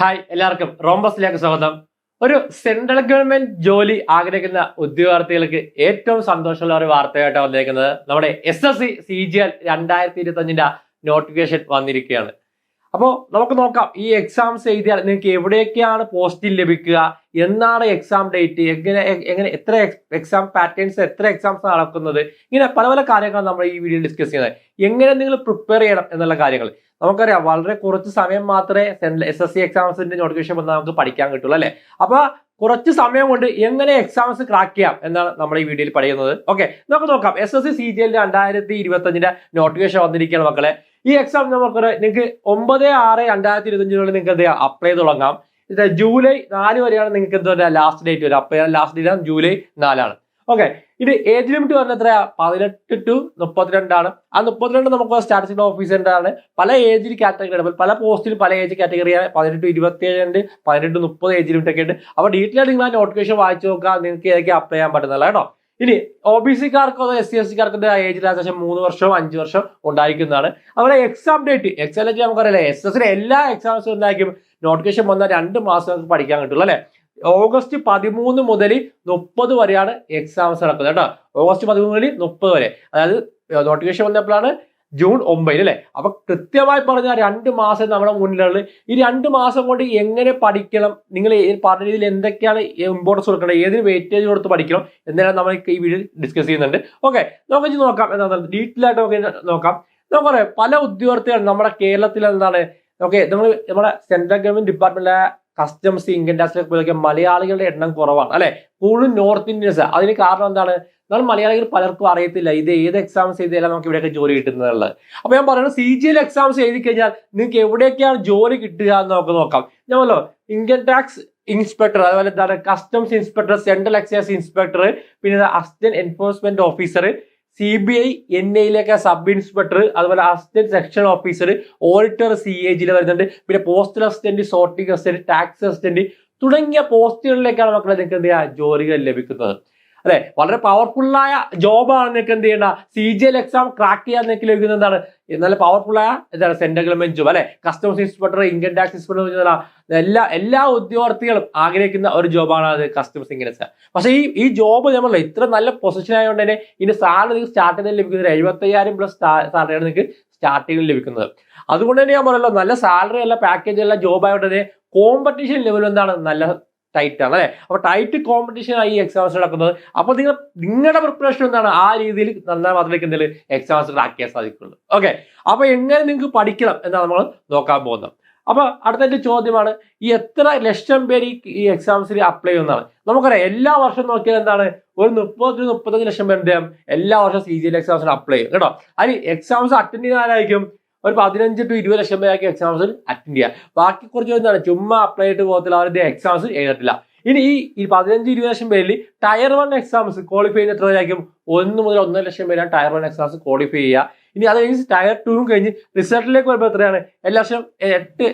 Hi എല്ലാവർക്കും റോംബസിലേക്ക് സ്വാഗതം. ഒരു സെൻട്രൽ ഗവൺമെന്റ് ജോലി ആഗ്രഹിക്കുന്ന ഉദ്യോഗാർത്ഥികൾക്ക് ഏറ്റവും സന്തോഷമുള്ള ഒരു വാർത്തയായിട്ട് വന്നിരിക്കുന്നത്. നമ്മുടെ S S C C G L രണ്ടായിരത്തി ഇരുപത്തി അഞ്ചിന്റെ നോട്ടിഫിക്കേഷൻ വന്നിരിക്കുകയാണ്. അപ്പോൾ നമുക്ക് നോക്കാം. ഈ എക്സാംസ് എഴുതിയാൽ നിങ്ങൾക്ക് എവിടെയൊക്കെയാണ് പോസ്റ്റിൽ ലഭിക്കുക? എന്നാണ് എക്സാം ഡേറ്റ് എങ്ങനെ എങ്ങനെ എത്ര എക്സാം പാറ്റേൺസ് എത്ര എക്സാംസ് നടക്കുന്നത്? ഇങ്ങനെ പല പല കാര്യങ്ങളാണ് നമ്മൾ ഈ വീഡിയോ ഡിസ്കസ് ചെയ്യുന്നത്. എങ്ങനെ നിങ്ങൾ പ്രിപ്പയർ ചെയ്യണം എന്നുള്ള കാര്യങ്ങൾ. നമുക്കറിയാം വളരെ കുറച്ച് സമയം മാത്രമേ എസ് എസ് സി എക്സാംസിന്റെ നോട്ടിഫിക്കേഷൻ വന്നാൽ നമുക്ക് പഠിക്കാൻ കിട്ടുള്ളൂ അല്ലേ? അപ്പൊ കുറച്ച് സമയം കൊണ്ട് എങ്ങനെ എക്സാംസ് ക്രാക്ക് ചെയ്യാം എന്നാണ് നമ്മൾ ഈ വീഡിയോയിൽ പഠിക്കുന്നത് ഓക്കെ നമുക്ക് നോക്കാം. S S C C G L രണ്ടായിരത്തി ഇരുപത്തി അഞ്ചിന്റെ നോട്ടിഫിക്കേഷൻ വന്നിരിക്കുകയാണ് മക്കളെ. ഈ എക്സാം നമുക്ക് നിങ്ങൾക്ക് ഒമ്പത് ആറ് രണ്ടായിരത്തി ഇരുപത്തി അഞ്ചിനുള്ളിൽ നിങ്ങൾക്ക് എന്ത് ചെയ്യാം? അപ്ലൈ തുടങ്ങാം. ജൂലൈ നാല് വരെയാണ് നിങ്ങൾക്ക് എന്താ ലാസ്റ്റ് ഡേറ്റ് വരിക. അപ്ലൈ ലാസ്റ്റ് ഡേറ്റ് ജൂലൈ നാലാണ്. ഓക്കെ ഇത് ഏജ് ലിമിറ്റ് പറഞ്ഞ എത്രയാ? പതിനെട്ട് ടു മുപ്പത്തിരണ്ടാണ്. ആ മുപ്പത്തിരണ്ട് നമുക്ക് സ്റ്റാറ്റിസ്റ്റിക് ഓഫീസറിന്റെ ആണ് പല ഏജ് കാറ്റഗറി പല പോസ്റ്റിലും പല ഏജ് കാറ്റഗറിയാണ് പതിനെട്ട് ടു ഇരുപത്തി ഏഴ് ഉണ്ട്. പതിനെട്ട് മുപ്പത് ഏജ് ലിമിറ്റ് ഒക്കെ ഉണ്ട്. അപ്പോൾ ഡീറ്റെയിൽ ആയിട്ട് നിങ്ങൾ ആ നോട്ടിഫിക്കേഷൻ വായിച്ചു നോക്കുക. നിങ്ങൾക്ക് ഏതൊക്കെ അപ്ലൈ ചെയ്യാൻ പറ്റുന്നില്ല കേട്ടോ. ഇനി ഒ ബി സിക്കാർക്കോ എസ് സി എസ് സിക്കാർക്കോ ഏജ് റിലാക്സേഷൻ മൂന്ന് വർഷവും അഞ്ച് വർഷം ഉണ്ടായിരിക്കുന്നതാണ്. അതുപോലെ എക്സാം ഡേറ്റ് എക്സാം ഡേറ്റ് നമുക്കറിയാലേ എസ് എസിലെ എല്ലാ എക്സാംസും ഉണ്ടായിരിക്കും. നോട്ടിഫിക്കേഷൻ വന്നാൽ രണ്ട് മാസം നമുക്ക് പഠിക്കാൻ കിട്ടുള്ളൂ അല്ലേ? ഓഗസ്റ്റ് പതിമൂന്ന് മുതൽ മുപ്പത് വരെയാണ് എക്സാംസ് നടക്കുന്നത് കേട്ടോ. ഓഗസ്റ്റ് പതിമൂന്ന് മുതൽ മുപ്പത് വരെ. അതായത് നോട്ടിഫിക്കേഷൻ വന്നപ്പോഴാണ് ജൂൺ ഒമ്പതിന് അല്ലേ? അപ്പൊ കൃത്യമായി പറഞ്ഞ രണ്ട് മാസം നമ്മുടെ മുന്നിലുള്ളത്. ഈ രണ്ട് മാസം കൊണ്ട് എങ്ങനെ പഠിക്കണം? നിങ്ങൾ പറഞ്ഞ രീതിയിൽ എന്തൊക്കെയാണ് ഇമ്പോർട്ടൻസ് കൊടുക്കേണ്ടത്? ഏതിന് വെയിറ്റേജ് കൊടുത്ത് പഠിക്കണം? എന്നാലും നമ്മൾ ഈ വീഡിയോ ഡിസ്കസ് ചെയ്യുന്നുണ്ട്. ഓക്കെ നമുക്ക് നോക്കാം. എന്താണ് ഡീറ്റെയിൽ ആയിട്ട് നമുക്ക് നോക്കാം. നമുക്കറിയാം പല ഉദ്യോഗാർത്ഥികൾ നമ്മുടെ കേരളത്തിൽ എന്താണ്? ഓക്കെ നമ്മൾ നമ്മുടെ സെൻട്രൽ ഗവൺമെന്റ് ഡിപ്പാർട്ട്മെന്റിലെ കസ്റ്റംസ് ഇൻകം ടാക്സിലൊക്കെ പോലൊക്കെ മലയാളികളുടെ എണ്ണം കുറവാണ് അല്ലെ? കൂടുതലും നോർത്ത് ഇന്ത്യൻസ് അതിന് കാരണം എന്താണ്? നമ്മൾ മലയാളികൾ പലർക്കും അറിയത്തില്ല ഇത് ഏത് എക്സാംസ് ചെയ്താലും നമുക്ക് ഇവിടെയൊക്കെ ജോലി കിട്ടുന്നുള്ളത് അപ്പൊ ഞാൻ പറയുന്നത് സി ജി എൽ എക്സാംസ് എഴുതി കഴിഞ്ഞാൽ നിങ്ങൾക്ക് എവിടെയൊക്കെയാണ് ജോലി കിട്ടുക എന്ന് നമുക്ക് നോക്കാം. ഞാനല്ലോ ഇൻകം ടാക്സ് ഇൻസ്പെക്ടർ അതുപോലെ എന്താണ്? Customs inspector central excise inspector പിന്നെ assistant enforcement officer C B I N ഐയിലൊക്കെ sub inspector അതുപോലെ assistant section officer auditor C A ജിയിൽ വരുന്നുണ്ട്. പിന്നെ postal assistant sorting assistant tax assistant തുടങ്ങിയ പോസ്റ്റുകളിലേക്കാണ് മക്കളെ നിങ്ങൾക്ക് എന്ത് ചെയ്യുക ജോലികൾ ലഭിക്കുന്നത്. അല്ലെ? വളരെ പവർഫുള്ളായ ജോബാണ് നിങ്ങൾക്ക് എന്ത് ചെയ്യേണ്ട? C G L exam crack ചെയ്യാൻ നിങ്ങൾക്ക് ലഭിക്കുന്നത് എന്താണ്? നല്ല പവർഫുള്ളായ എന്താണ്? സെൻട്രൽ ഗവൺമെന്റ് ജോബ് അല്ലെ? Customs inspector income tax inspector എല്ലാ എല്ലാ ഉദ്യോഗാർത്ഥികളും ആഗ്രഹിക്കുന്ന ഒരു ജോബാണ് അത് കസ്റ്റംസ് ഇൻകം പക്ഷേ ഈ ഈ ജോബ് നമ്മളെ ഇത്ര നല്ല പൊസിഷൻ ആയതുകൊണ്ട് തന്നെ ഇതിന്റെ സാലറി നിങ്ങൾക്ക് സ്റ്റാർട്ടിങ്ങിൽ ലഭിക്കുന്നത് എഴുപത്തയ്യായിരം പ്ലസ് സാലറിയാണ് നിങ്ങൾക്ക് സ്റ്റാർട്ടിങ്ങിൽ ലഭിക്കുന്നത്. അതുകൊണ്ട് തന്നെ ഞാൻ പറയല്ലോ നല്ല സാലറി അല്ല പാക്കേജ് അല്ല ജോബ് ആയതുകൊണ്ട് തന്നെ കോമ്പറ്റീഷൻ ലെവൽ എന്താണ്? നല്ല ടൈറ്റ് ആണ് അല്ലേ? അപ്പൊ ടൈറ്റ് കോമ്പറ്റീഷൻ ആയി ഈ എക്സാംസ് നടക്കുന്നത്. അപ്പോൾ നിങ്ങൾ നിങ്ങളുടെ പ്രിപ്പറേഷൻ എന്താണ്? ആ രീതിയിൽ നന്നായി മാത്രമേ എന്തെങ്കിലും എക്സാംസ് ആക്കിയാൽ സാധിക്കുള്ളൂ. ഓക്കെ അപ്പോൾ എങ്ങനെ നിങ്ങൾക്ക് പഠിക്കണം എന്നാണ് നമ്മൾ നോക്കാൻ പോകുന്നത്. അപ്പോൾ അടുത്ത ചോദ്യമാണ് ഈ എത്ര ലക്ഷം പേര് ഈ എക്സാംസിൽ അപ്ലൈ ചെയ്യുന്നതാണ്? നമുക്കറിയാം എല്ലാ വർഷം നോക്കിയാൽ എന്താണ്? ഒരു മുപ്പത് മുപ്പത്തഞ്ച് ലക്ഷം പേരുടെ എല്ലാ വർഷം സി ജി എൽ എക്സാംസിന് അപ്ലൈ ചെയ്യും കേട്ടോ? അതിന് എക്സാംസ് അറ്റൻഡ് ചെയ്യുന്ന ചെയ്യുന്നതായിരിക്കും ഒരു പതിനഞ്ച് ടു ഇരുപത് ലക്ഷം പേരൊക്കെ എക്സാംസിൽ അറ്റൻഡ് ചെയ്യുക ബാക്കി കുറച്ച് എന്താണ്? ചുമ്മാ അപ്ലൈ ചെയ്തിട്ട് പോകത്തില്ല. അവരുടെ എക്സാംസ് എഴുതത്തില്ല. ഇനി ഈ പതിനഞ്ച് ഇരുപത് ലക്ഷം പേരിൽ ടയർ വൺ എക്സാംസ് ക്വാളിഫൈ ചെയ്യുന്ന എത്ര പേരായിരിക്കും? ഒന്ന് മുതൽ ഒന്നര ലക്ഷം പേരാണ് ടയർ വൺ എക്സാംസ് ക്വാളിഫൈ ചെയ്യുക. ഇനി അത് കഴിഞ്ഞ് ടയർ ടൂവും കഴിഞ്ഞ് റിസൾട്ടിലേക്ക് വരുമ്പോൾ എത്രയാണ്? എല്ലാ വർഷം എട്ട്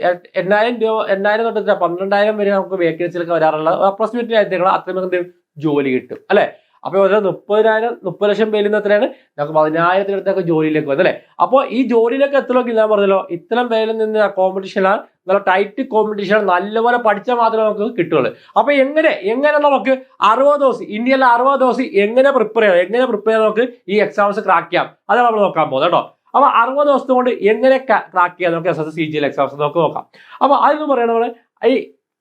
എണ്ണായിരം രൂപ എണ്ണായിരം തൊട്ട് പന്ത്രണ്ടായിരം വരെ നമുക്ക് വേക്കൻസിലൊക്കെ വരാറുള്ള അപ്രോക്സിമേറ്റ് ആയിട്ട് അത്രയും ജോലി കിട്ടും. അല്ലെ? അപ്പൊ ഒരു മുപ്പതിനായിരം മുപ്പത് ലക്ഷം പേരിൽ നിന്ന് എത്രയാണ്? നമുക്ക് പതിനായിരത്തിനടുത്തൊക്കെ ജോലിയിലേക്ക് വന്നത് അല്ലെ? അപ്പോൾ ഈ ജോലിയിലേക്ക് എത്തണമെങ്കിൽ ഞാൻ പറഞ്ഞല്ലോ ഇത്തരം പേരിൽ നിന്ന് കോമ്പറ്റീഷനാണ് നല്ല ടൈറ്റ് കോമ്പറ്റീഷൻ നല്ലപോലെ പഠിച്ചാൽ മാത്രമേ നമുക്ക് കിട്ടുള്ളൂ അപ്പൊ എങ്ങനെ എങ്ങനെ നമുക്ക് അറുപത് ദിവസം ഇന്ത്യയിലെ അറുപത് ദിവസം എങ്ങനെ പ്രിപ്പയർ ചെയ്യാം എങ്ങനെ പ്രിപ്പയർ നമുക്ക് ഈ എക്സാംസ് ക്രാക്ക് ചെയ്യാം. അതാണ് നമ്മൾ നോക്കാൻ പോകുന്നത് കേട്ടോ. അപ്പൊ അറുപത് ദിവസം കൊണ്ട് എങ്ങനെ ക്രാക്ക് ചെയ്യാം? നമുക്ക് S S C G L exams നമുക്ക് നോക്കാം. അപ്പൊ അതെന്ന് പറയണ ഈ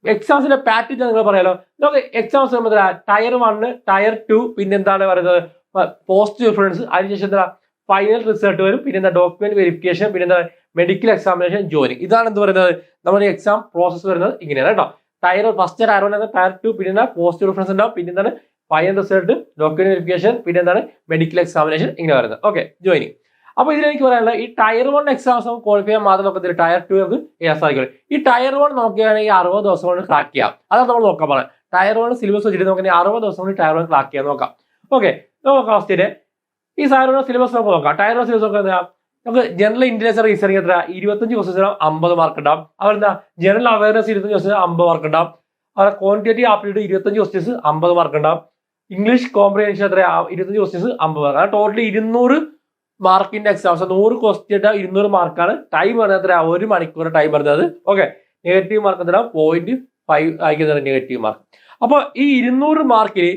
എക്സാംസിന്റെ പാറ്റേൺ നിങ്ങൾ പറയാലോ. നമുക്ക് എക്സാംസ് നമ്മൾ ടയർ വണ്ണ് ടയർ ടു പിന്നെ എന്താണ് പറയുന്നത്? പോസ്റ്റ് ഡിഫറൻസ് അതിനുശേഷം എന്താ? ഫൈനൽ റിസൾട്ട് വരും. പിന്നെ എന്താ? ഡോക്യുമെന്റ് വെരിഫിക്കേഷൻ പിന്നെ എന്താ? മെഡിക്കൽ എക്സാമിനേഷൻ ജോലി ഇതാണ് എന്ത് പറയുന്നത്? നമ്മുടെ എക്സാം പ്രോസസ്സ് വരുന്നത് ഇങ്ങനെയാണ് കേട്ടോ. Tier first tier one tier two പിന്നെ എന്താ? പോസ്റ്റ് ഡിഫറൻസ് ഉണ്ടാവും. പിന്നെ എന്താണ്? ഫൈനൽ റിസൾട്ട് ഡോക്യുമെന്റ് വെരിഫിക്കേഷൻ പിന്നെ എന്താണ്? മെഡിക്കൽ എക്സാമിനേഷൻ ഇങ്ങനെ വരുന്നത്. ഓക്കെ ജോയിനിങ് അപ്പൊ ഇതിലെനിക്ക് പറയാനുള്ളത് ഈ ടയർ വൺ എക്സാംസ് നമുക്ക് ക്വാളിഫൈ ചെയ്യാൻ മാത്രം നോക്കത്തില്ല. ടയർ ടു നമുക്ക് ചെയ്യാൻ സാധിക്കും ഈ ടയർ വൺ നോക്കുകയാണെങ്കിൽ അറുപത് ദിവസം കൊണ്ട് ക്രാക്ക് ചെയ്യാം. അതാണ് നമ്മൾ നോക്കാൻ പറയുന്നത്. ടയർ വൺ സിലബസ് വെച്ചിട്ട് നമുക്ക് അറുപത് ദിവസം കൊണ്ട് ടയർ വൺ ക്രാക്ക് ചെയ്യാൻ നോക്കാം. ഓക്കെ നോക്കാം ഫസ്റ്റിന് ഈ സാറിന്റെ സിലബസ് നമുക്ക് നോക്കാം. ടയർ വൺ സിലബസ് നോക്കാം നമുക്ക് ജനറൽ ഇന്റലിജൻസ് റീസണിങ് എത്ര ഇരുപത്തഞ്ച് ക്വസ്റ്റ്യൻ അമ്പത് മാർക്ക് ഉണ്ടാവും. അവർ എന്താ? ജനറൽ അവയർനെസ് ഇരുപത്തഞ്ച് ക്വസ്റ്റ്യൻ അമ്പത് മാർക്ക് ഉണ്ടാവും. അവരുടെ ക്വാണ്ടിറ്റേറ്റീവ് ആപ്റ്റിറ്റ്യൂഡ് ഇരുപത്തഞ്ച് ക്വസ്റ്റ്യൻസ് അമ്പത് മാർക്ക് ഉണ്ടാവും. ഇംഗ്ലീഷ് കോംപ്രിഹെൻഷൻ എത്ര ഇരുപത്തഞ്ച് ക്വസ്റ്റ്യൻസ് അമ്പത് മാർക്ക് ടോട്ടലി ടോട്ടൽ മാർക്കിന്റെ എക്സാംസ് നൂറ് ക്വസ്റ്റ്യൻ ഇരുന്നൂറ് മാർക്കാണ് ടൈം പറഞ്ഞത് എത്ര ഒരു മണിക്കൂർ ടൈം പറഞ്ഞത് ഓക്കെ നെഗറ്റീവ് മാർക്ക് എന്താണ് പോയിന്റ് ഫൈവ് ആയിരിക്കും നെഗറ്റീവ് മാർക്ക് അപ്പോൾ ഈ ഇരുന്നൂറ് മാർക്കിൽ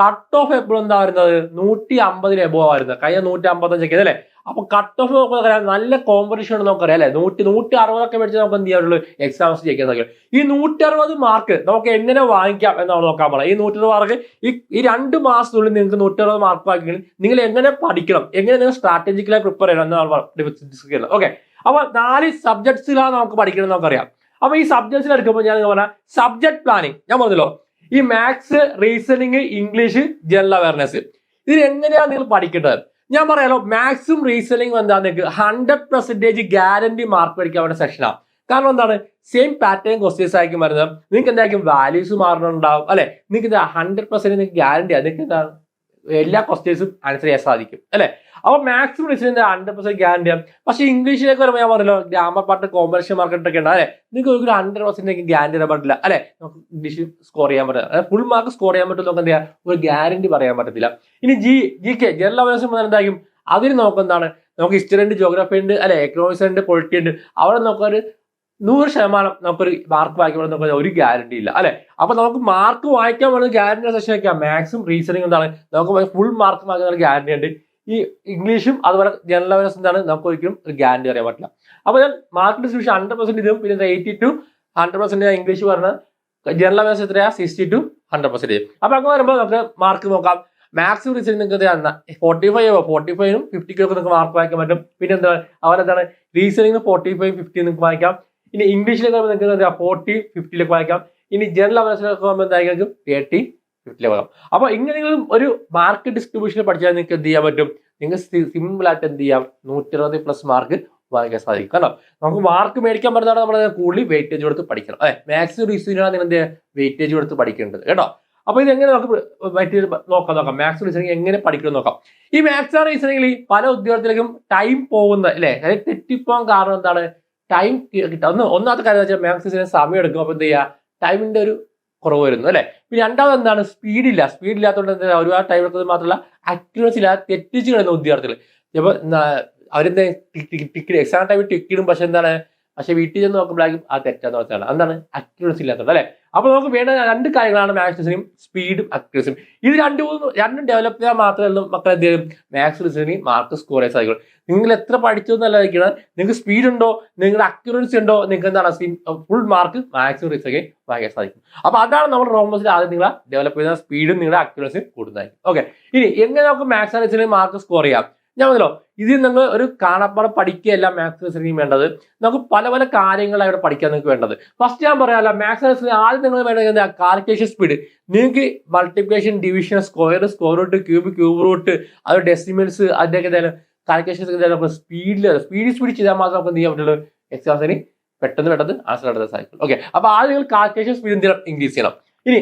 കട്ട് ഓഫ് എപ്പോഴും എന്താ വരുന്നത്? നൂറ്റി അമ്പതിന് എബോ വരുന്നത് കഴിഞ്ഞ നൂറ്റി അമ്പത്തഞ്ചൊക്കെ അല്ലേ അപ്പൊ കട്ട് ഓഫ് നോക്കാൻ നല്ല കോമ്പറ്റീഷൻ ഉണ്ട് നമുക്കറിയാം അല്ലെ? നൂറ്റി നൂറ്റി അറുപതൊക്കെ മേടിച്ച് നമുക്ക് എന്ത് ചെയ്യാറുള്ളൂ എക്സാംസ് ജയിക്കാൻ സാധിക്കും ഈ നൂറ്റി അറുപത് മാർക്ക് നമുക്ക് എങ്ങനെ വാങ്ങിക്കാം എന്നാണ് നോക്കാൻ പറയാം ഈ നൂറ്റി അറുപത് മാർക്ക് ഈ ഈ രണ്ട് മാസത്തിനുള്ളിൽ നിങ്ങൾക്ക് നൂറ്റി അറുപത് മാർക്ക് വാങ്ങിക്കണമെങ്കിൽ നിങ്ങൾ എങ്ങനെ പഠിക്കണം? എങ്ങനെ നിങ്ങൾ സ്ട്രാറ്റജിക്കലായി പ്രിപ്പയർ ചെയ്യണം എന്നാണ് ഡിസ്കസ് ചെയ്യുന്നത്. ഓക്കെ അപ്പൊ നാല് സബ്ജക്ട്സിലാണ് നമുക്ക് പഠിക്കണം നമുക്കറിയാം. അപ്പൊ ഈ സബ്ജക്ട്സിൽ എടുക്കുമ്പോൾ ഞാൻ പറഞ്ഞ സബ്ജക്ട് പ്ലാനിങ് ഞാൻ പറഞ്ഞല്ലോ ഈ maths reasoning English general awareness ഇത് എങ്ങനെയാണ് നിങ്ങൾ പഠിക്കേണ്ടത്? ഞാൻ പറയാലോ മാത്സും റീസണിങ്ങും എന്താ നിങ്ങൾക്ക് ഹൺഡ്രഡ് പെർസെന്റേജ് ഗ്യാരണ്ടി മാർക്ക് പഠിക്കാൻ വേണ്ട സെക്ഷനാണ് കാരണം എന്താണ്? സെയിം പാറ്റേൺ ക്വസ്റ്റ്യൻസ് ആയിരിക്കും വരുന്നത്. നിങ്ങൾക്ക് എന്തായിരിക്കും? വാല്യൂസ് മാറണുണ്ടാവും. അല്ലെ? നിങ്ങൾക്ക് എന്താ? ഹൺഡ്രഡ് പെർസെന്റ് നിങ്ങൾക്ക് ഗ്യാരണ്ടി നിങ്ങൾക്ക് എന്താണ് എല്ലാ ക്വസ്റ്റ്യൻസും ആൻസർ ചെയ്യാൻ സാധിക്കും അല്ലെ? അപ്പൊ മാക്സിമം റിസൾട്ടിന്റെ ഹൺഡ്രഡ് പെർസെന്റ് ഗ്യാരണ്ടി ആണ്. പക്ഷെ ഇംഗ്ലീഷിലേക്ക് വരുമ്പോൾ ഞാൻ പറഞ്ഞല്ലോ ഗ്രാമർ പാർട്ട് കോമേഴ്ഷ്യൽ മാർക്കറ്റ് ഒക്കെ ഉണ്ട്. അല്ലെ? നിങ്ങൾക്ക് ഒരു ഹൺഡ്രഡ് പെർസെന്റ് ഗ്യാരണ്ടി തരാൻ പറ്റില്ല അല്ലെ? നമുക്ക് ഇംഗ്ലീഷ് സ്കോർ ചെയ്യാൻ പറ്റില്ല. ഫുൾ മാർക്ക് സ്കോർ ചെയ്യാൻ പറ്റും നമുക്ക് എന്ത് ചെയ്യാം? ഒരു ഗ്യാരണ്ടി പറയാൻ പറ്റത്തില്ല. ഇനി G G K general awareness മുതൽ എന്തായിരിക്കും? അതിന് നമുക്ക് എന്താണ്? നമുക്ക് ഹിസ്റ്ററി ഉണ്ട് ജോഗ്രഫി ഉണ്ട് അല്ലെ? എക്കണോമിക്സ് ഉണ്ട് പൊളിറ്റി ഉണ്ട്. അവിടെ നമുക്കൊരു നൂറ് ശതമാനം നമുക്കൊരു മാർക്ക് വായിക്കാൻ നമുക്ക് ഒരു ഗ്യാരണ്ടി ഇല്ല. അല്ലെ? അപ്പൊ നമുക്ക് മാർക്ക് വായിക്കാൻ വേണ്ട ഗ്യാരണ്ടി സെഷൻ വയ്ക്കാം മാക്സിമം റീസണിങ് എന്താണ്? നമുക്ക് ഫുൾ മാർക്ക് വാങ്ങുന്ന ഗ്യാരണ്ടി ഉണ്ട്. ഈ ഇംഗ്ലീഷും അതുപോലെ ജനറൽ അവയർനെസ് എന്താണ്? നമുക്ക് ഒരിക്കലും ഒരു ഗ്യാരണ്ടി അറിയാൻ പറ്റില്ല. അപ്പൊ ഞാൻ മാർക്ക് ഡിസ്ട്രിബ്യൂഷൻ ഹൺഡ്രഡ് പെർസെന്റ് ഇതും പിന്നെ eighty two hundred percent English പറഞ്ഞ ജനറൽ അവയർനെസ് എത്രയാ? സിക്സ്റ്റി ടു ഹൺഡ്രഡ് പെർസെന്റ് അപ്പൊ അങ്ങനെ വരുമ്പോൾ നമുക്ക് മാർക്ക് നോക്കാം. മാക്സിമം റീസണിങ് നിങ്ങൾക്ക് ഫോർട്ടി ഫൈവ് ഫോർട്ടി ഫൈവും ഫിഫ്റ്റിക്കും ഒക്കെ നിങ്ങൾക്ക് മാർക്ക് വായിക്കാൻ പറ്റും. പിന്നെ എന്താണ്? അവരെന്താണ് റീസണിങ് ഫോർട്ടി ഫൈവ് ഫിഫ്റ്റി നിങ്ങൾക്ക് വായിക്കാം. ഇനി ഇംഗ്ലീഷിലേക്ക് വരുമ്പോൾ നിങ്ങൾക്ക് ഫോർട്ടി ഫിഫ്റ്റിയിലേക്ക് വായിക്കാം. ഇനി ജനറൽ അവയർനെസ്സിലേക്ക് വരുമ്പോൾ എന്തായിരിക്കും തേർട്ടി ഫിഫ്റ്റിയിലേക്ക് വായിക്കാം. അപ്പൊ ഇങ്ങനെ നിങ്ങൾ ഒരു മാർക്ക് ഡിസ്ട്രിബ്യൂഷൻ പഠിച്ചാൽ നിങ്ങൾക്ക് എന്ത് ചെയ്യാൻ പറ്റും? നിങ്ങൾക്ക് സിമ്പിൾ ആയിട്ട് എന്ത് ചെയ്യാം? നൂറ്റി പ്ലസ് മാർക്ക് വാങ്ങിക്കാൻ സാധിക്കും. കാരണം നമുക്ക് മാർക്ക് മേടിക്കാൻ പറഞ്ഞാൽ നമ്മൾ കൂടുതൽ വെയിറ്റേജ് കൊടുത്ത് പഠിക്കണം. അതെ മാത്സ് റീസണിനാണ് നിങ്ങൾ എന്ത് വെയിറ്റേജ് കൊടുത്ത് പഠിക്കേണ്ടത്. കേട്ടോ? അപ്പോൾ ഇത് എങ്ങനെ നമുക്ക് വെയിറ്റേജ് നോക്കാം നോക്കാം. മാത്സ് റീസണിങ് എങ്ങനെ പഠിക്കണം നോക്കാം. ഈ മാത്സ് റീസണിങ്ങിൽ പല ഉദ്യോഗത്തിലേക്കും ടൈം പോകുന്ന അല്ലെ? തെറ്റിപ്പോകാൻ കാരണം എന്താണ്? ടൈം കിട്ടുക ഒന്ന് ഒന്നാമത്തെ കാര്യം വെച്ചാൽ മാക്സിസിന് സമയം എടുക്കും അപ്പോൾ എന്ത് ചെയ്യുക ടൈമിന്റെ ഒരു കുറവ് വരുന്നു അല്ലേ പിന്നെ രണ്ടാമത് എന്താണ് സ്പീഡില്ല സ്പീഡ് ഇല്ലാത്തതുകൊണ്ട് എന്താ ഒരുപാട് ടൈം എടുക്കുന്നത് മാത്രമല്ല അക്യുറസി ഇല്ല തെറ്റിച്ച് കളയുന്ന വിദ്യാർത്ഥികൾ ചിലപ്പോൾ അവരെന്താ എക്സാം ടൈമിൽ ടിക്കിടും പക്ഷെ എന്താണ് പക്ഷെ വീട്ടിൽ ചെന്ന് നോക്കുമ്പോഴായിരിക്കും ആ തെറ്റാന്ന് പറഞ്ഞാൽ എന്താണ്? അക്യൂറസി ഇല്ലാത്തത് അല്ലെ? അപ്പൊ നമുക്ക് വേണ്ട രണ്ട് കാര്യങ്ങളാണ് മാത്സ് റീസണിങ് സ്പീഡും അക്യൂറസിയും ഇത് രണ്ടു മൂന്ന് രണ്ടും ഡെവലപ്പ് ചെയ്താൽ മാത്രമേ മക്കൾ എന്ത് ചെയ്യും? മാത്സ് ലിസണിങ് മാർക്ക് സ്കോർ ചെയ്യാൻ സാധിക്കുള്ളൂ നിങ്ങൾ എത്ര പഠിച്ചു എന്നല്ലാതിരിക്കണം നിങ്ങൾക്ക് സ്പീഡ് ഉണ്ടോ? നിങ്ങളുടെ അക്യൂറസി ഉണ്ടോ? നിങ്ങൾക്ക് എന്താണ് ഫുൾ മാർക്ക് മാത്സ് റിസൊക്കെ വാങ്ങിക്കാൻ സാധിക്കും. അപ്പൊ അതാണ് നമ്മൾ റോമസിൽ ആദ്യം നിങ്ങൾ ഡെവലപ്പ് ചെയ്യുന്ന സ്പീഡും നിങ്ങളുടെ അക്യൂറസിയും കൂടുന്നതായിരിക്കും. ഓക്കെ ഇനി എങ്ങനെ നമുക്ക് മാത്സ് ലിസണിങ് മാർക്ക് സ്കോർ ചെയ്യാം? ഞാൻ പറഞ്ഞല്ലോ ഇതിൽ നിങ്ങൾ ഒരു കാണാപ്പാടെ പഠിക്കുകയല്ല മാത്സ് റീസണിങ് വേണ്ടത്. നമുക്ക് പല പല കാര്യങ്ങളാണ് ഇവിടെ പഠിക്കാൻ നിങ്ങൾക്ക് വേണ്ടത്. ഫസ്റ്റ് ഞാൻ പറയാമല്ല മാത്സ് ആദ്യം നിങ്ങൾ വേണ്ടത് കാൽക്കുലേഷൻ സ്പീഡ് നിങ്ങൾക്ക് multiplication division square square root cube cube root അത് ഡെസിമൽസ് അതിന്റെയൊക്കെ എന്തായാലും കാൽക്കുലേഷൻ സ്പീഡിൽ സ്പീഡ് സ്പീഡ് ചെയ്താൽ മാത്രം നമുക്ക് എന്ത് ചെയ്യാൻ പറ്റുള്ളൂ? പെട്ടെന്ന് പെട്ടെന്ന് ആൻസർ ആയിട്ട് സാധിക്കും ഓക്കെ അപ്പൊ ആദ്യം നിങ്ങൾ കാൽക്കുലേഷൻ സ്പീഡ് എന്ത് ചെയ്യണം? ഇൻക്രീസ് ചെയ്യണം. ഇനി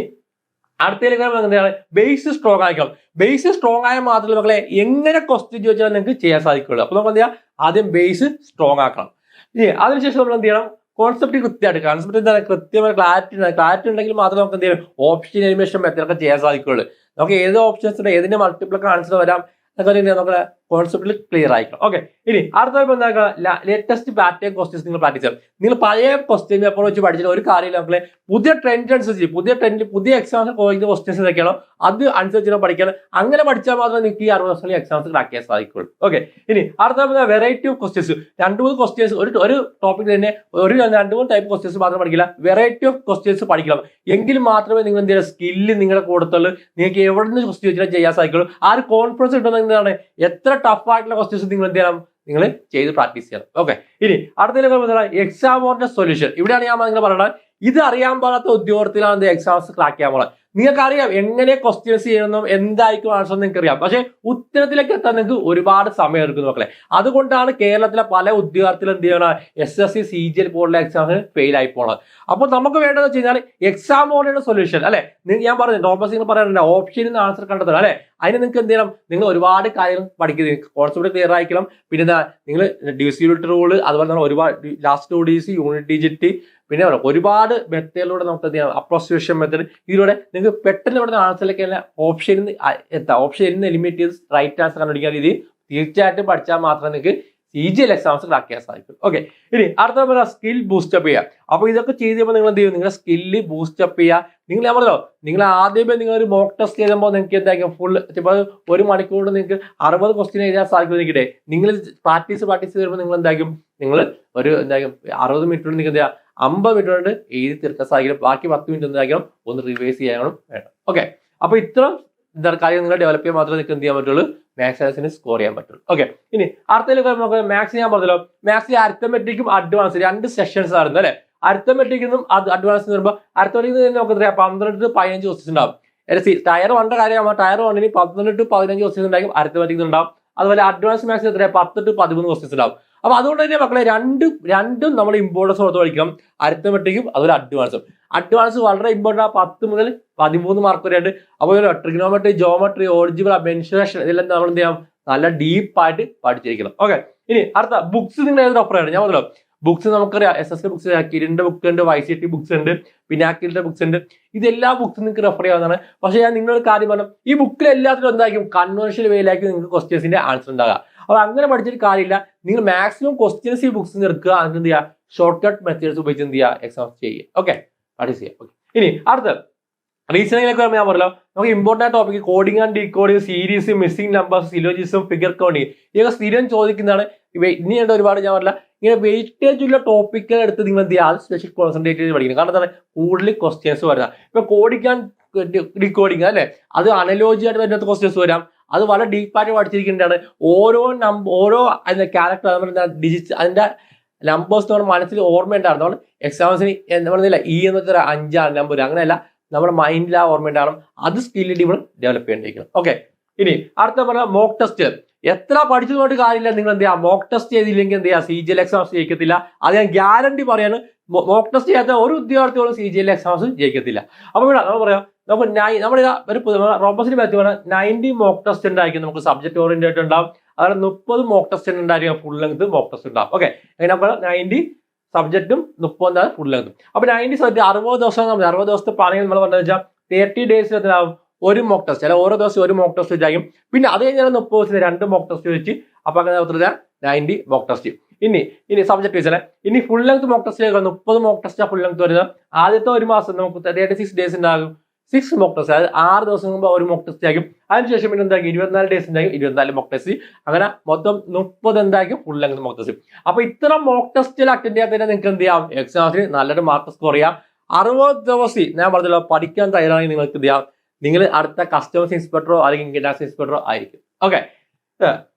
അടുത്തതിലേക്ക് എന്താണ് ബേസ് സ്ട്രോങ് ആയിക്കണം ബേസ് സ്ട്രോങ് ആയ മാത്രമേ മക്കളെ എങ്ങനെ ക്വസ്റ്റ്യൻ ചോദിച്ചാൽ നിങ്ങൾക്ക് ചെയ്യാൻ സാധിക്കുള്ളൂ അപ്പൊ നമ്മൾ എന്ത് ചെയ്യാം? ആദ്യം ബേസ് സ്ട്രോങ് ആക്കണം. ഇനി അതിനുശേഷം നമ്മൾ എന്ത് ചെയ്യണം? കോൺസെപ്റ്റ് കൃത്യമായിട്ട് കോൺസെപ്റ്റ് എന്താണ്? കൃത്യമായ ക്ലാരിറ്റി ഉണ്ടാകും ക്ലാരിറ്റി ഉണ്ടെങ്കിൽ മാത്രമേ നമുക്ക് എന്ത് ചെയ്യും ഓപ്ഷൻ എലിമിനേഷൻ മെത്തേഡൊക്കെ ചെയ്യാൻ സാധിക്കുള്ളൂ നമുക്ക് ഏത് ഓപ്ഷൻസ് ഉണ്ട് ഏതിന്റെ മൾട്ടിപ്പിൾ ആൻസർ വരാം? എന്നൊക്കെ നമ്മുടെ കോൺസെപ്റ്റിൽ ക്ലിയർ ആയിരിക്കണം ഓക്കെ ഇനി അടുത്ത എന്താ ലേറ്റസ്റ്റ് പാറ്റേൺ ക്വസ്റ്റ്യൻസ് നിങ്ങൾ പ്രാക്ടീസ് ചെയ്യണം നിങ്ങൾ പഴയ ക്വസ്റ്റ്യൻ പേപ്പർ വെച്ച് പഠിച്ചിട്ട് ഒരു കാര്യമില്ല മക്കളെ. പുതിയ ട്രെൻഡ് അനുസരിച്ച് പുതിയ ട്രെൻഡ് പുതിയ എക്സാംസ് കോഴിക്കുന്ന ക്വസ്റ്റ്യൻസ് എന്തൊക്കെയാണോ അത് അനുസരിച്ച് പഠിക്കണം. അങ്ങനെ പഠിച്ചാൽ മാത്രമേ നിങ്ങൾക്ക് ഈ അറുപത് വർഷം എക്സാംസ് ക്രാക്ക് ചെയ്യാൻ സാധിക്കുള്ളൂ ഓക്കെ ഇനി അടുത്ത വെറൈറ്റി ഓഫ് ക്വസ്റ്റ്യൻസ് രണ്ട് മൂന്ന് ക്വസ്റ്റ്യൻസ് ഒരു ഒരു ടോപ്പിക് തന്നെ ഒരു രണ്ട് മൂന്ന് ടൈപ്പ് ക്വസ്റ്റ്യൻസ് മാത്രം പഠിക്കില്ല. വെറൈറ്റി ഓഫ് ക്വസ്റ്റ്യൻസ് പഠിക്കണം. എങ്കിൽ മാത്രമേ നിങ്ങൾ എന്ത് ചെയ്യുക? സ്കില്ല് നിങ്ങളുടെ കൂടത്തുള്ളൂ. നിങ്ങൾക്ക് എവിടെ നിന്ന് ക്വസ്റ്റ്യൻ ചെയ്യാൻ സാധിക്കുള്ളൂ ആ ഒരു കോൺഫിഡൻസ് കിട്ടുന്നത് എന്താണ്? എത്ര ടഫ് ആയിട്ടുള്ള ക്വസ്റ്റ്യൻസ് നിങ്ങൾ എന്ത് ചെയ്യണം? നിങ്ങൾ ചെയ്ത് പ്രാക്ടീസ് ചെയ്യണം. ഓക്കെ ഇനി അടുത്ത എക്സാം ബോർഡിന്റെ സൊല്യൂഷൻ ഇവിടെയാണ് ഞാൻ നിങ്ങൾ പറയുന്നത് ഇത് അറിയാൻ പാടാത്ത ഉദ്യോഗത്തിലാണ് എക്സാംസ് ക്രാക്ക് ചെയ്യാൻ പോകുന്നത് നിങ്ങൾക്ക് അറിയാം എങ്ങനെ ക്വസ്റ്റ്യൻസ് ചെയ്യണം എന്തായിരിക്കും ആൻസർ നിങ്ങൾക്ക് അറിയാം പക്ഷേ ഉത്തരത്തിലേക്ക് എത്താൻ നിങ്ങൾക്ക് ഒരുപാട് സമയം എടുക്കുന്നു മക്കളെ. അതുകൊണ്ടാണ് കേരളത്തിലെ പല ഉദ്യോഗാർത്ഥികളും എന്ത് ചെയ്യണം S S C C G L പോലുള്ള എക്സാമിന് ഫെയിൽ ആയി പോണത്. അപ്പോൾ നമുക്ക് വേണ്ടതെന്ന് വെച്ച് കഴിഞ്ഞാൽ എക്സാം ബോർഡിന്റെ സൊല്യൂഷൻ അല്ലെ? ഞാൻ പറഞ്ഞു തോമസ് നിങ്ങൾ പറയാറുണ്ട് ഓപ്ഷനിൽ നിന്ന് ആൻസർ കണ്ടെത്തണം അല്ലെ? അതിന് നിങ്ങൾക്ക് എന്ത് ചെയ്യണം? നിങ്ങൾ ഒരുപാട് കാര്യങ്ങൾ പഠിക്കുന്നത് കോൺസെപ്റ്റ് ക്ലിയർ ആയിരിക്കണം പിന്നെ നിങ്ങൾ ഡ്യൂസി റൂൾ അതുപോലെ തന്നെ ഒരുപാട് last two D C unit digit പിന്നെ ഒരുപാട് മെത്തേഡിലൂടെ നമുക്ക് എന്ത് ചെയ്യാം? മെത്തേഡ് ഇതിലൂടെ നിങ്ങൾക്ക് പെട്ടെന്ന് ഇവിടെ ആൻസറിലേക്ക് തന്നെ നിന്ന് എത്താം ഓപ്ഷൻ നിന്ന് എലിമിനേറ്റ് ചെയ്ത് റൈറ്റ് ആൻസർ കണ്ടുപിടിക്കാൻ രീതി തീർച്ചയായിട്ടും പഠിച്ചാൽ മാത്രമേ നിങ്ങൾക്ക് C G L exams crack സാധിക്കും. ഓക്കെ ഇനി അടുത്ത പറയുക സ്കിൽ ബൂസ്റ്റപ്പ് ചെയ്യുക അപ്പോൾ ഇതൊക്കെ ചെയ്ത് കഴിയുമ്പോൾ നിങ്ങൾ എന്ത് ചെയ്യും? നിങ്ങളുടെ സ്കില്ല് ബൂസ്റ്റപ്പ് ചെയ്യുക നിങ്ങൾ ഞാൻ നിങ്ങൾ ആദ്യമേ നിങ്ങൾ ഒരു മോക്ക് ടെസ്റ്റ് ചെയ്യുമ്പോൾ നിങ്ങൾക്ക് എന്തായിരിക്കും? ഫുൾ ഇപ്പോൾ ഒരു മണിക്കൂർ നിങ്ങൾക്ക് അറുപത് ക്വസ്റ്റ്യൻ എഴുതാൻ സാധിക്കും നിൽക്കട്ടെ നിങ്ങൾ പ്രാക്ടീസ് പ്രാക്ടീസ് ചെയ്യുമ്പോൾ നിങ്ങൾ എന്തായിരിക്കും? നിങ്ങൾ ഒരു എന്തായാലും അറുപത് മിനിറ്റ് കൊണ്ട് നിങ്ങൾക്ക് എന്താ അമ്പത് മിനിറ്റ് കൊണ്ട് എഴുതി തീർക്കാൻ സാധിക്കും ബാക്കി പത്ത് മിനിറ്റ് എന്തായാലും ഒന്ന് റിവൈസ് ചെയ്യാനും വേണം. ഓക്കെ അപ്പൊ ഇത്ര കാര്യം നിങ്ങൾ ഡെവലപ്പ് ചെയ്യാൻ മാത്രമേ നിങ്ങൾക്ക് എന്ത് ചെയ്യാൻ പറ്റുള്ളൂ? മാത്സിന് സ്കോർ ചെയ്യാൻ പറ്റുള്ളൂ. ഓക്കെ ഇനി അടുത്തതിലേക്ക് നമുക്ക് മാത്സ് ഞാൻ പറഞ്ഞല്ലോ. മാത്സിൽ അരിത്തമെറ്റിക്കും അഡ്വാൻസ് രണ്ട് സെഷൻസ് ആയിരുന്നു അല്ലെ? അത് അഡ്വാൻസ് വരുമ്പോൾ അരിത്തമെറ്റിക് നമുക്ക് എത്രയാ പന്ത്രണ്ട് ടു പതിനഞ്ച് ക്വസ്റ്റ്യൻ ഉണ്ടാവും. ടയർ വണ്ണിന്റെ കാര്യമാണ് ടയർ വണ്ണിന് പന്ത്രണ്ട് ടു പതിനഞ്ച് ക്വസ്റ്റ്യൻസ് ഉണ്ടാകും അരിത്തമെറ്റിക് ഉണ്ടാവും. അതുപോലെ അഡ്വാൻസ് മാത്സിൽ എത്രയാണ് പത്ത് ടു പതിമൂന്ന് ക്വസ്റ്റ്യൻസ് ഉണ്ടാവും. അപ്പൊ അതുകൊണ്ട് തന്നെ മക്കളെ രണ്ടും രണ്ടും നമ്മൾ ഇമ്പോർട്ടൻസ് കൊടുത്ത് പഠിക്കണം. അരിത്തമെട്രിക്കും അതുപോലെ അഡ്വാൻസും അഡ്വാൻസ് വളരെ ഇമ്പോർട്ടന്റ് ആ പത്ത് മുതൽ പതിമൂന്ന് മാർക്ക് വരെയുണ്ട് അപ്പോൾ ട്രിഗ്നോമെട്രി ജോമെട്രി ഓറിജിബിൾ മെൻഷറേഷൻ ഇതെല്ലാം നമ്മൾ എന്ത് ചെയ്യാം നല്ല ഡീപ്പായിട്ട് പഠിച്ചിരിക്കണം. ഓക്കെ ഇനി അടുത്ത ബുക്സ് നിങ്ങൾ ഏത് റെഫർ ഞാൻ പറഞ്ഞല്ലോ. ബുക്സ് നമുക്കറിയാം. എസ് എസ് ബുക്സ് കിരിന്റെ ബുക്ക് ഉണ്ട് വൈ സി ടി ബുക്സ് ഉണ്ട് പിന്നെ അക്കിലിന്റെ ബുക്സ് ഉണ്ട്. ഇതെല്ലാ ബുക്സും നിങ്ങൾക്ക് റെഫർ ചെയ്യാവുന്നതാണ്. പക്ഷേ ഞാൻ നിങ്ങളൊരു കാര്യം പറഞ്ഞു. ഈ ബുക്കിൽ എല്ലാത്തിലും എന്തായിരിക്കും? കൺവെൻഷണൽ വേയിലായിരിക്കും നിങ്ങൾക്ക് ക്വസ്റ്റ്യൻസിന്റെ ആൻസർ ഉണ്ടാകുക അപ്പോൾ അങ്ങനെ പഠിച്ചിട്ട് കാര്യമില്ല. നിങ്ങൾ മാക്സിമം ക്വസ്റ്റ്യൻസ് ഈ ബുക്സ് നിർക്കുക അതിന് എന്ത് ചെയ്യുക? ഷോർട്ട് കട്ട് മെത്തേഡ്സ് ഉപയോഗിച്ച് എന്ത് ചെയ്യുക? എക്സാം ചെയ്യുക. ഓക്കെ പ്രാക്ടീസ് ചെയ്യുക ഓക്കെ ഇനി അടുത്ത റീസണിങ്ങിലേക്ക് ഞാൻ പറഞ്ഞല്ലോ. നമുക്ക് important topic coding and decoding series missing numbers സിലോജിസും figure counting ഇതൊക്കെ സ്ഥിരം ചോദിക്കുന്നതാണ്. ഇനി ഉണ്ട് ഒരുപാട് ഞാൻ പറഞ്ഞില്ല. ഇങ്ങനെ വെയിറ്റേജ് ഉള്ള ടോപ്പിക്കുകൾ എടുത്ത് നിങ്ങൾ എന്ത് ചെയ്യുക? സ്പെഷ്യൽ കോൺസെൻട്രേറ്റ് ചെയ്ത് പഠിക്കണം. കാരണം എന്താണ്? കൂടുതൽ ക്വസ്റ്റ്യൻസ് വരുന്നത് ഇപ്പൊ കോഡിംഗ് ആൻഡ് ഡീകോഡിങ് അല്ലെ? അത് അനലോജി ആയിട്ട് വരുന്ന ക്വസ്റ്റ്യൻസ് വരാം. അത് വളരെ ഡീപ്പായിട്ട് പഠിച്ചിരിക്കേണ്ടതാണ് ഓരോ നമ്പർ ഓരോ അതിന്റെ ക്യാരക്ടർ നമ്മുടെ ഡിജിറ്റ് അതിന്റെ നമ്പേഴ്സ് നമ്മുടെ മനസ്സിൽ ഓർമ്മയുണ്ടായിരുന്നു. നമ്മൾ എക്സാംസിന് എന്ന് പറഞ്ഞില്ല ഈ എന്ന് വെച്ചാൽ അഞ്ചാറ് നമ്പർ അങ്ങനെയല്ല. നമ്മുടെ മൈൻഡിൽ ആ ഓർമ്മയുണ്ടാകണം അത് സ്കില്ലിൽ നമ്മൾ ഡെവലപ്പ് ചെയ്യേണ്ടിയിരിക്കണം. ഓക്കെ ഇനി അടുത്ത പറഞ്ഞ മോക്ക് ടെസ്റ്റ് എത്ര പഠിച്ചതുകൊണ്ട് കാര്യമില്ല. നിങ്ങൾ എന്ത് ചെയ്യുക? മോക്ക് ടെസ്റ്റ് ചെയ്തില്ലെങ്കിൽ എന്ത് ചെയ്യുക? സി ജി എൽ എക്സാംസ് ജയിക്കത്തില്ല. അത് ഞാൻ ഗ്യാരണ്ടി പറയാണ്. മോക്ക് ടെസ്റ്റ് ചെയ്യാത്ത ഒരു ഉദ്യോഗാർത്ഥികളും സി ജി എൽ എക്സാംസ് ജയിക്കത്തില്ല. അപ്പോൾ ഇവിടെ നമ്മൾ പറയാം നമുക്ക് നൈ നമ്മുടെ ഒരു റോബസിന് പറ്റി പറഞ്ഞാൽ നയന്റി മോക്ക് ടെസ്റ്റ് ഉണ്ടായിരിക്കും. നമുക്ക് സബ്ജക്ട് ഓറിയന്റഡ് ഉണ്ടാവും. അതായത് മുപ്പത് മോക്ക് ടെസ്റ്റ് ഉണ്ടായിരിക്കും. ഫുൾ ലെങ്ത് മോക്ക് ടെസ്റ്റ് ഉണ്ടാവും. ഓക്കെ അങ്ങനെ നമ്മൾ നയന്റി സബ്ജക്റ്റും മുപ്പത് ഫുൾ ലെങ്തും അപ്പോൾ നയന്റി സബ്ജക്ട് അറുപത് ദിവസം അറുപത് ദിവസത്തെ പറയുന്നത് നമ്മൾ പറഞ്ഞു വെച്ചാൽ തേർട്ടി ഡേയ്സ് എത്രയാവും? ഒരു മോക്ക് ടെസ്റ്റ് അല്ല ഓരോ ദിവസം ഒരു മോക്ക് ടെസ്റ്റ് വെച്ചാകും പിന്നെ അത് കഴിഞ്ഞാൽ മുപ്പത് ദിവസത്തിന് രണ്ട് മോക്ക് ടെസ്റ്റ് വെച്ച് അപ്പൊ അങ്ങനെ എത്ര നയന്റി മോക്ക് ടെസ്റ്റ് ഇനി ഇനി സബ്ജക്ട് വെച്ചാൽ ഇനി ഫുൾ ലെങ്ത് മോക്ക് ടെസ്റ്റ് മുപ്പത് മോക്ക് ടെസ്റ്റ് ഫുൾ ലെങ്ത് വരുന്നത് ആദ്യത്തെ ഒരു മാസം നമുക്ക് തേർട്ടി സിക്സ് ഡേയ്സ് ഉണ്ടാകും. സിക്സ് മോക്ക് ടെസ്റ്റ് അതായത് ആറ് ദിവസം മുമ്പ് ഒരു മോക്ക് ടെസ്റ്റ് ആക്കും അതിനുശേഷം പിന്നെ എന്താക്കും ഇരുപത്തിനാല് ഡേയ്സ് ഉണ്ടാകും. ഇരുപത്തിനാല് മോക്ക് ടെസ്റ്റ് അങ്ങനെ മൊത്തം മുപ്പത് എന്തായിരിക്കും? ഫുൾ ലെങ്ത് മോക്ക് ടെസ്റ്റ് അപ്പൊ ഇത്ര മോക്ക് ടെസ്റ്റിൽ അറ്റൻഡ് ചെയ്യാൻ തന്നെ നിങ്ങൾക്ക് എന്ത് ചെയ്യാം? എക്സാംസിന് നല്ലൊരു മാർക്ക് സ്കോർ ചെയ്യാം. അറുപത് ദിവസം ഞാൻ പറഞ്ഞല്ലോ പഠിക്കാൻ തയ്യാറാണെങ്കിൽ നിങ്ങൾക്ക് എന്ത് ചെയ്യാം? നിങ്ങൾ അടുത്ത കസ്റ്റമേഴ്സ് ഇൻസ്പെക്ടറോ അല്ലെങ്കിൽ ഇൻകം ടാക്സ് ഇൻസ്പെക്ടറോ ആയിരിക്കും. ഓക്കെ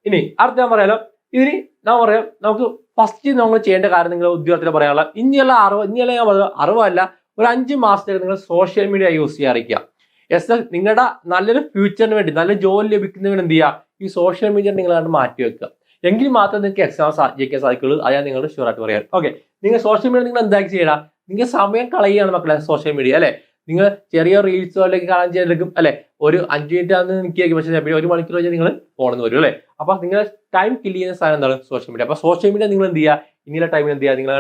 ഇനി അടുത്ത ഞാൻ പറയാലോ. ഇതിന് ഞാൻ പറയാം നമുക്ക് ഫസ്റ്റ് നമ്മൾ ചെയ്യേണ്ട കാര്യം നിങ്ങൾ ഉദ്യോഗത്തിൽ പറയാനുള്ള ഇനിയുള്ള അറിവ് ഇനിയുള്ള ഞാൻ പറഞ്ഞു അറിവല്ല ഒരു അഞ്ച് മാസത്തേക്ക് നിങ്ങൾ സോഷ്യൽ മീഡിയ യൂസ് ചെയ്യാറിക്കുക എസ് നിങ്ങളുടെ നല്ലൊരു ഫ്യൂച്ചറിന് വേണ്ടി നല്ല ജോലി ലഭിക്കുന്നതിന് വേണ്ടി എന്ത് ചെയ്യുക? ഈ സോഷ്യൽ മീഡിയ നിങ്ങൾ അങ്ങോട്ട് മാറ്റി വെക്കുക. എങ്കിൽ മാത്രമേ നിങ്ങൾക്ക് എക്സാം ജയിക്കാൻ സാധിക്കുള്ളൂ അത് ഞാൻ നിങ്ങൾ ഷുവർ ആയിട്ട് പറയാം. ഓക്കെ നിങ്ങൾ സോഷ്യൽ മീഡിയ നിങ്ങൾ എന്താക്കി ചെയ്യണം? നിങ്ങൾ സമയം കളയുകയാണ് മക്കളെ സോഷ്യൽ മീഡിയ അല്ലെ? നിങ്ങൾ ചെറിയ റീൽസോ അല്ലെങ്കിൽ കാണാൻ ചെയ്തെടുക്കും അല്ലെ? ഒരു അഞ്ച് മിനിറ്റ് ആണ് നിൽക്കുകയായിരിക്കും പക്ഷേ പിന്നെ ഒരു മണിക്കൂർ കഴിഞ്ഞാൽ നിങ്ങൾ ഫോണെന്ന് വരും അല്ലെ? അപ്പൊ നിങ്ങൾ ടൈം കില്ല് ചെയ്യുന്ന സാധനം എന്താണ് സോഷ്യൽ മീഡിയ അപ്പൊ സോഷ്യൽ മീഡിയ നിങ്ങൾ എന്ത് ചെയ്യുക? ഇനിയുള്ള ടൈമിൽ എന്ത് ചെയ്യുക? നിങ്ങൾ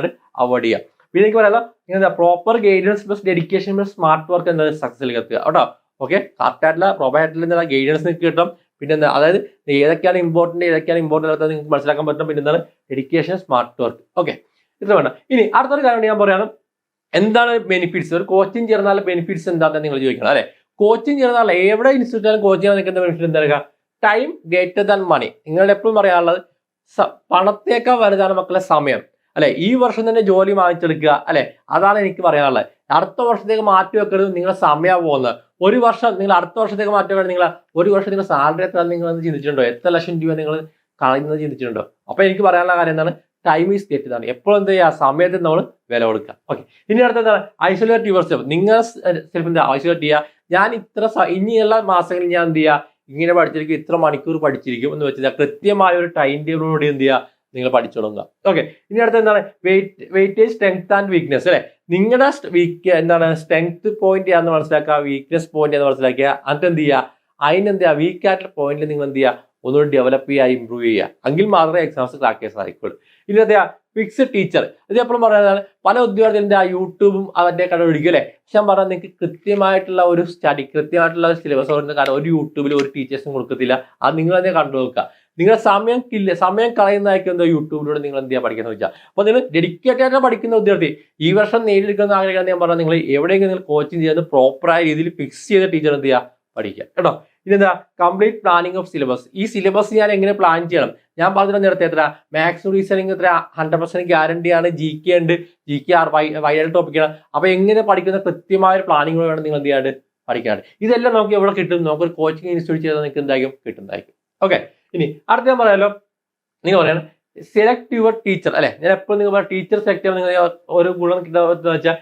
അവോയ്ഡ് ചെയ്യുക. പിന്നെ എനിക്ക് പറയാം നിങ്ങൾ proper guidance plus dedication plus smart work എന്നത് സക്സസിലേക്ക് എത്തുക കേട്ടോ? ഓക്കെ കറക്റ്റ് ആയിട്ടുള്ള പ്രോപ്പർ ആയിട്ടുള്ള എന്താ ഗൈഡൻസ് നിങ്ങൾക്ക് കിട്ടും. പിന്നെ എന്താ അതായത് ഏതൊക്കെയാണ് ഇമ്പോർട്ടന്റ് ഏതൊക്കെയാണ് ഇമ്പോർട്ടന്റ് അല്ലാത്തത് നിങ്ങൾക്ക് മനസ്സിലാക്കാൻ പറ്റും. പിന്നെ എന്താണ് ഡെഡിക്കേഷൻ സ്മാർട്ട് വർക്ക് ഓക്കെ ഇത്ര വേണ്ട ഇനി അടുത്തൊരു കാര്യം ഞാൻ പറയാണ് എന്താണ് ബെനിഫിറ്റ്സ് ഒരു കോച്ചിങ് ചേർന്നാൽ ബെനിഫിറ്റ്സ് എന്താണെന്ന് നിങ്ങൾ ചോദിക്കണം അല്ലെ? കോച്ചിങ് ചേർന്നാൽ എവിടെ ഇൻസ്റ്റിറ്റ്യൂട്ടിലും കോച്ചിങ് നിൽക്കുന്ന ബെനിഫിറ്റ് എന്താ ടൈം ഗ്രേറ്റർ ദാൻ മണി നിങ്ങൾ എപ്പോഴും പറയാനുള്ളത് പണത്തേക്കാൾ വലുതാണ് മക്കളെ സമയം അല്ലെ? ഈ വർഷം തന്നെ ജോലി വാങ്ങിച്ചെടുക്കുക അല്ലെ? അതാണ് എനിക്ക് പറയാനുള്ളത്. അടുത്ത വർഷത്തേക്ക് മാറ്റി വെക്കരുത് നിങ്ങളുടെ സമയം പോകുന്നത്. ഒരു വർഷം നിങ്ങൾ അടുത്ത വർഷത്തേക്ക് മാറ്റി വെക്കണം നിങ്ങൾ ഒരു വർഷം നിങ്ങൾ സാലറി എത്ര നിങ്ങൾ ചിന്തിച്ചിട്ടുണ്ടോ? എത്ര ലക്ഷം രൂപ നിങ്ങൾ കളയുന്നത് ചിന്തിച്ചിട്ടുണ്ടോ? അപ്പൊ എനിക്ക് പറയാനുള്ള കാര്യം എന്താണ്? ടൈം ഈസ് തെറ്റിതാണ് എപ്പോഴും എന്ത് ചെയ്യുക? സമയത്തിന് നമ്മൾ വില കൊടുക്കുക. ഓക്കെ ഇനി അടുത്ത എന്താണ്? ഐസൊലേറ്റ് യുവർ സെൽഫ് നിങ്ങൾ സെൽഫ് എന്താ? ഐസൊലേറ്റ് ചെയ്യുക. ഞാൻ ഇത്ര ഇനിയുള്ള മാസങ്ങളിൽ ഞാൻ എന്ത് ചെയ്യുക? ഇങ്ങനെ പഠിച്ചിരിക്കും ഇത്ര മണിക്കൂർ പഠിച്ചിരിക്കും എന്ന് വെച്ചാൽ കൃത്യമായ ഒരു ടൈം ടേബിളോട് എന്ത് ചെയ്യുക? നിങ്ങൾ പഠിച്ചു തുടങ്ങുക. ഓക്കെ ഇനി അടുത്ത എന്താണ്? Wait weightage strength and weakness അല്ലെ? നിങ്ങളുടെ വീക്ക് എന്താണ്? സ്ട്രെങ്ത് പോയിന്റ് ആണെന്ന് മനസ്സിലാക്കുക. വീക്ക്നെസ് പോയിന്റ് എന്ന് മനസ്സിലാക്കുക. എന്നിട്ട് എന്ത് ചെയ്യുക? അതിനെന്ത് ചെയ്യുക? വീക്ക് ആയിട്ടുള്ള പോയിന്റിൽ നിങ്ങൾ എന്ത് ചെയ്യുക? ഒന്നുകൂടി ഡെവലപ്പ് ചെയ്യുക ഇമ്പ്രൂവ് ചെയ്യുക. എങ്കിൽ മാത്രമേ എക്സാംസ് ക്രാക്ക് ചെയ്യാൻ സാധിക്കുള്ളൂ ഇനി അതെയാ ഫിക്സ്ഡ് ടീച്ചർ ഇത് എപ്പോഴും പറയുന്നതാണ് പല ഉദ്യോഗാർത്ഥികളുടെ ആ യൂട്യൂബും അവരുടെ കടപിടിക്കും അല്ലേ? പക്ഷെ ഞാൻ പറഞ്ഞാൽ നിങ്ങൾക്ക് കൃത്യമായിട്ടുള്ള ഒരു സ്റ്റഡി കൃത്യമായിട്ടുള്ള ഒരു സിലബസ് വരുന്ന കാരണം ഒരു യൂട്യൂബിൽ ഒരു ടീച്ചേഴ്സും കൊടുക്കത്തില്ല. അത് നിങ്ങൾ തന്നെ കണ്ടു നോക്കുക. നിങ്ങളുടെ സമയം കില്ല സമയം കളയുന്നതായിരിക്കും എന്തോ യൂട്യൂബിലൂടെ നിങ്ങൾ എന്ത് ചെയ്യാൻ പഠിക്കുന്നത് വെച്ചാൽ അപ്പോൾ നിങ്ങൾ ഡെഡിക്കേറ്റഡ് ആയിട്ട് പഠിക്കുന്ന വിദ്യാർത്ഥി ഈ വർഷം നേടിയെടുക്കുന്ന ആഗ്രഹം ഞാൻ പറഞ്ഞാൽ നിങ്ങൾ എവിടെയെങ്കിലും നിങ്ങൾ കോച്ചിങ് ചെയ്യുന്നത് പ്രോപ്പറായ രീതിയിൽ ഫിക്സ് ചെയ്ത ടീച്ചർ എന്ത് ചെയ്യുക? പഠിക്കുക. കേട്ടോ? ഇതെന്താ? കംപ്ലീറ്റ് പ്ലാനിങ് ഓഫ് സിലബസ് ഈ സിലബസ് ഞാൻ എങ്ങനെ പ്ലാൻ ചെയ്യണം? ഞാൻ പറഞ്ഞിട്ട് നേരത്തെ എത്ര? മാത്സ് റീസണിങ് എത്ര? ഹൺഡ്രഡ് പെർസെന്റ് ഗ്യാരണ്ടി ആണ്. ജി കെ ഉണ്ട്. ജി കെ ആർ വൈറൽ ടോപ്പിക്കാണ് അപ്പൊ എങ്ങനെ പഠിക്കുന്ന കൃത്യമായ ഒരു പ്ലാനിങ് വേണം നിങ്ങൾ എന്ത് ചെയ്യാണ്ട് പഠിക്കാണ്ട് ഇതെല്ലാം നമുക്ക് എവിടെ കിട്ടും? നമുക്ക് ഒരു കോച്ചിങ് ഇൻസ്റ്റിറ്റ്യൂട്ട് ചെയ്താൽ നിങ്ങൾക്ക് എന്തായിരിക്കും? കിട്ടുന്നതായിരിക്കും. ഓക്കെ ഇനി അടുത്ത ഞാൻ പറയാലോ. നിങ്ങൾ പറയണം. സെലക്ട് യുവർ ടീച്ചർ അല്ലെ? ഞാൻ എപ്പോഴും നിങ്ങൾ ടീച്ചർ സെലക്ട് ചെയ്യാൻ നിങ്ങൾ ഒരു ഗുണം കിട്ടുന്ന വെച്ചാൽ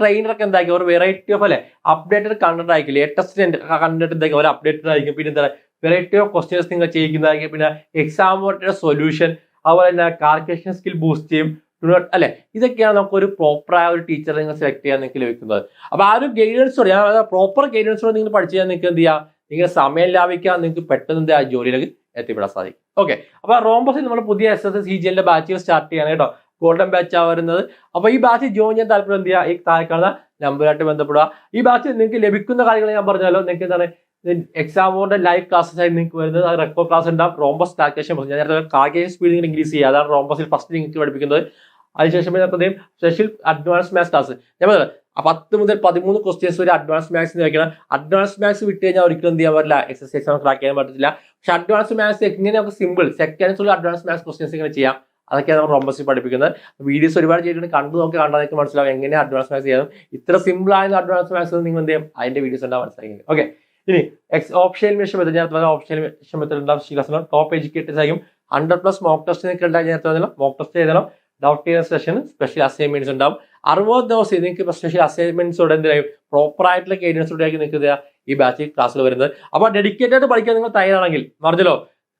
ട്രെയിനറൊക്കെ എന്താക്കി? ഒരു വെറൈറ്റി ഓഫ് അല്ലെ? അപ്ഡേറ്റഡ് കണ്ടന്റ് ആയിരിക്കും ലേറ്റസ്റ്റ് കണ്ടന്റ് എന്താക്കി? ഒരു അപ്ഡേറ്റഡ് ആയിരിക്കും. പിന്നെ എന്താ? വെറൈറ്റി ഓഫ് ക്വസ്റ്റ്യൻസ് നിങ്ങൾ ചെയ്യിക്കുന്നതായിരിക്കും പിന്നെ എക്സാം സൊല്യൂഷൻ അതുപോലെ തന്നെ കാൽക്കുലേഷൻ സ്കിൽ ബൂസ്റ്റ് ചെയ്യും. അല്ലെ? ഇതൊക്കെയാണ് നമുക്ക് ഒരു പ്രോപ്പറായ ഒരു ടീച്ചറെ നിങ്ങൾ സെലക്ട് ചെയ്യാൻ നിങ്ങൾക്ക് ലഭിക്കുന്നത്. അപ്പൊ ആ ഒരു ഗൈഡൻസോടെ പ്രോപ്പർ ഗൈഡൻസോടെ നിങ്ങൾ പഠിച്ചു കഴിഞ്ഞാൽ നിങ്ങൾക്ക് എന്ത് ചെയ്യാം? നിങ്ങൾ സമയം ലാഭിക്കാൻ നിങ്ങൾക്ക് പെട്ടെന്ന് ആ ജോലിയിലേക്ക് എത്തിപ്പെടാൻ സാധിക്കും. ഓക്കെ അപ്പൊ റോംബസിൽ നമ്മൾ പുതിയ എസ് എസ് സി ജി എല്ലിന്റെ ബാച്ചുകൾ സ്റ്റാർട്ട് ചെയ്യാണ് കേട്ടോ. ഗോൾഡൻ ബാച്ച് ആ വരുന്നത്. അപ്പൊ ഈ ബാച്ച് ജോയിൻ ചെയ്യാൻ താല്പര്യം എന്ത് ചെയ്യുക? ഈ താഴെ കാണുന്ന നമ്പറായിട്ട് ബന്ധപ്പെടുക. ഈ ബാച്ച് നിങ്ങൾക്ക് ലഭിക്കുന്ന കാര്യങ്ങൾ ഞാൻ പറഞ്ഞാലോ നിങ്ങൾക്ക് എന്താണ്? എക്സാം ലൈവ് ക്ലാസ്സസ് ആയി നിങ്ങൾക്ക് വരുന്നത്. റെക്കോർഡ് ക്ലാസ് ഉണ്ടാവും. റോംബസ് കാൽക്കുലേഷൻ ഞാൻ നേരത്തെ കാൽക്കുലേഷൻ സ്പീഡ് നിങ്ങൾ ഇൻക്രീസ് ചെയ്യുക. അതാണ് റോംബസിൽ ഫസ്റ്റ് നിങ്ങൾക്ക് പഠിപ്പിക്കുന്നത്. അതിനുശേഷം പിന്നെ സ്പെഷ്യൽ അഡ്വാൻസ് മാത്സ് ക്ലാസ് ഞാൻ പറഞ്ഞത് പത്ത് മുതൽ പതിമൂന്ന് ക്വസ്റ്റ്യൻസ് വരെ അഡ്വാൻസ് മാത്സ് വയ്ക്കണം അഡ്വാൻസ് മാത്സ് വിട്ട് കഴിഞ്ഞാൽ ഒരിക്കലും എന്ത് ചെയ്യാൻ പറ്റില്ല എക്സസൈസ് എക്സാം ക്രാക്ക് ചെയ്യാൻ പറ്റത്തില്ല. പക്ഷെ അഡ്വാൻസ് മാത്സ് എങ്ങനെ നമുക്ക് സിമ്പിൾ സെക്കൻഡ്സ് ഉള്ള അഡ്വാൻസ് മാത്സ് ക്വസ്റ്റ്യൻസ് ഇങ്ങനെ ചെയ്യാം. അതൊക്കെയാണ് നമ്മൾ റോംബസിൽ പഠിപ്പിക്കുന്നത്. വീഡിയോസ് ഒരുപാട് ചെയ്തിട്ടുണ്ട്. കണ്ടു നോക്കി കണ്ടാൽ മനസ്സിലാവും എങ്ങനെ അഡ്വാൻസ് മാത്സ് ചെയ്യാം ഇത്ര സിമ്പിൾ ആയ അഡ്വാൻസ് മാത്സ് നിങ്ങൾ എന്ത് ചെയ്യും? അതിന്റെ വീഡിയോസ് ഉണ്ടാവും മനസ്സിലാക്കി ഓക്കെ ഇനി എക്സ് ഓപ്ഷൻ മെഷീൻ മെത്തേഡ് ഞാൻ ഓപ്ഷൻ മെഷീൻ മെത്തേഡ് ഉണ്ടാവും ടോപ്പ് എഡ്യൂക്കേറ്റേഴ്സ് ആയിരിക്കും. ഹൺഡ്രഡ് പ്ലസ് മോക്ക് ടെസ്റ്റ് നിങ്ങൾക്ക് ഉണ്ടായി ഞാൻ മോക്ക് ടെസ്റ്റ് ചെയ്തണം ഡൗട്ട് ചെയ്യുന്ന സെഷൻ സ്പെഷ്യൽ അസൈൻമെന്റ്സ് ഉണ്ടാവും. അറുപത് ദിവസം നിങ്ങൾക്ക് സ്പെഷ്യൽ അസൈൻമെന്റ്സ് എന്തായാലും പ്രോപ്പർ ആയിട്ടുള്ള ഗൈഡൻസോടെ ആയിരിക്കും നിങ്ങൾക്ക് ഈ ബാച്ച് ക്ലാസ്സിൽ വരുന്നത്. അപ്പോൾ ഡെഡിക്കേറ്റഡ് ആയിട്ട് പഠിക്കാൻ നിങ്ങൾ തയ്യാറാണെങ്കിൽ പറഞ്ഞല്ലോ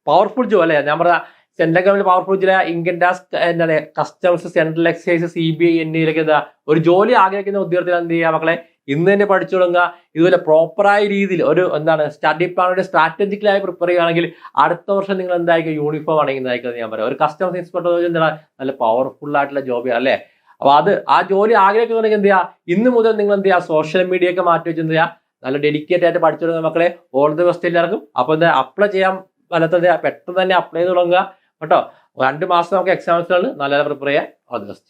പവർഫുൾ ജോ അല്ലേ? ഞാൻ പറഞ്ഞ സെൻട്രൽ ഗവൺമെന്റ് പവർഫുൾ ജില്ല ഇൻകം ടാക്സ് എന്താണ് customs central excise C B I എന്നിവയിലൊക്കെ എന്താ ഒരു ജോലി ആഗ്രഹിക്കുന്ന ഉദ്യോഗത്തിൽ എന്ത് ചെയ്യുക മക്കളെ? ഇന്ന് തന്നെ പഠിച്ചു തുടങ്ങുക. ഇതുപോലെ പ്രോപ്പറായ രീതിയിൽ ഒരു എന്താണ് സ്റ്റഡി പ്ലാനോട് സ്ട്രാറ്റജിക്കലായി പ്രിപ്പയർ ചെയ്യുകയാണെങ്കിൽ അടുത്ത വർഷം നിങ്ങൾ എന്തായിരിക്കും യൂണിഫോം അണിയുന്നതായിരിക്കും ഞാൻ പറയാം. ഒരു കസ്റ്റംസ് ഇൻസ്പെക്ടർ എന്താണ് നല്ല പവർഫുൾ ആയിട്ടുള്ള ജോബ് അല്ലേ? അപ്പൊ അത് ആ ജോലി ആഗ്രഹിക്കുന്നുണ്ടെങ്കിൽ എന്ത് ചെയ്യുക ഇന്ന് മുതൽ നിങ്ങൾ എന്ത് ചെയ്യുക സോഷ്യൽ മീഡിയ ഒക്കെ മാറ്റി വെച്ച് എന്ത് ചെയ്യുക നല്ല ഡെഡിക്കേറ്റ് ആയിട്ട് പഠിച്ചു തുടങ്ങുന്ന മക്കളെ. ഓൾ ദി ബെസ്റ്റ് അപ്പൊ എന്താ അപ്ലൈ ചെയ്യാൻ പറ്റാത്തത് പെട്ടെന്ന് തന്നെ അപ്ലൈ ചെയ്ത് തുടങ്ങുക. കേട്ടോ? രണ്ട് മാസം നമുക്ക് എക്സാംസിനാണ് നല്ല പ്രിപ്പയർ ചെയ്യാൻ. All the best